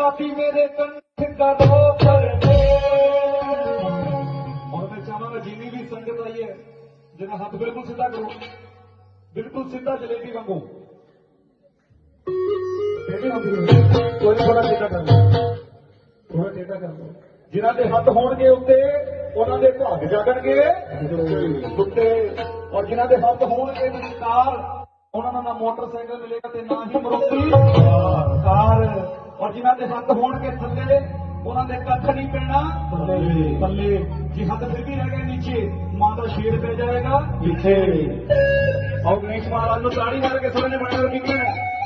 ਕਾਫੀ ਮੇਰੇ ਕੰਠ ਕਰੋ ਪਰਦੇ। ਹੁਣ ਮੈਂ ਚਾਹਾਂਗਾ ਜਿੰਨੀ ਵੀ ਸੰਗਤ ਆਈ ਹੈ, ਜਿਹਦਾ ਹੱਥ ਬਿਲਕੁਲ ਸਿੱਧਾ ਕਰੋ। ਬਿਲਕੁਲ ਸਿੱਧਾ ਜਲੇਬੀ ਵਾਂਗੂ। ਟੇਢੇ ਹੱਥ ਕੋਈ ਥੋੜਾ ਟੇਢਾ ਕਰ ਲਓ। ਥੋੜਾ ਟੇਢਾ ਕਰ ਲਓ। ਜਿਨ੍ਹਾਂ ਦੇ ਹੱਥ ਹੋਣਗੇ ਉੱਤੇ, ਉਹਨਾਂ ਦੇ ਭਾਗ ਜਾਗਣਗੇ। ਉੱਤੇ। ਔਰ ਜਿਨ੍ਹਾਂ ਦੇ ਹੱਥ ਹੋਣਗੇ ਵਿਚਕਾਰ, ਉਹਨਾਂ ਨੂੰ ਨਾ ਮੋਟਰਸਾਈਕਲ ਮਿਲੇਗਾ ਤੇ ਨਾ ਹੀ ਮਰੂਤੀ। ਦੇ ਹੱਥ ਹੋਣਗੇ ਥੱਲੇ ਉਹਨਾਂ ਦੇ ਕੱਖ ਨਹੀਂ ਪੈਣਾ। ਥੱਲੇ। ਥੱਲੇ ਜੇ ਹੱਥ ਫਿਰ ਵੀ ਰਹਿ ਗਏ ਨੀਚੇ ਮਾਂ ਦਾ ਸ਼ੇਰ ਪੈ ਜਾਏਗਾ। ਪਿੱਛੇ। ਔਰ ਗਣੇਸ਼ ਮਹਾਰਾਜ ਨੂੰ ਤਾੜੀ ਮਾਰ ਕੇ ਸਭ ਨੇ ਬਣਾਇਆ ਕੀ ਕਹਿਣਾ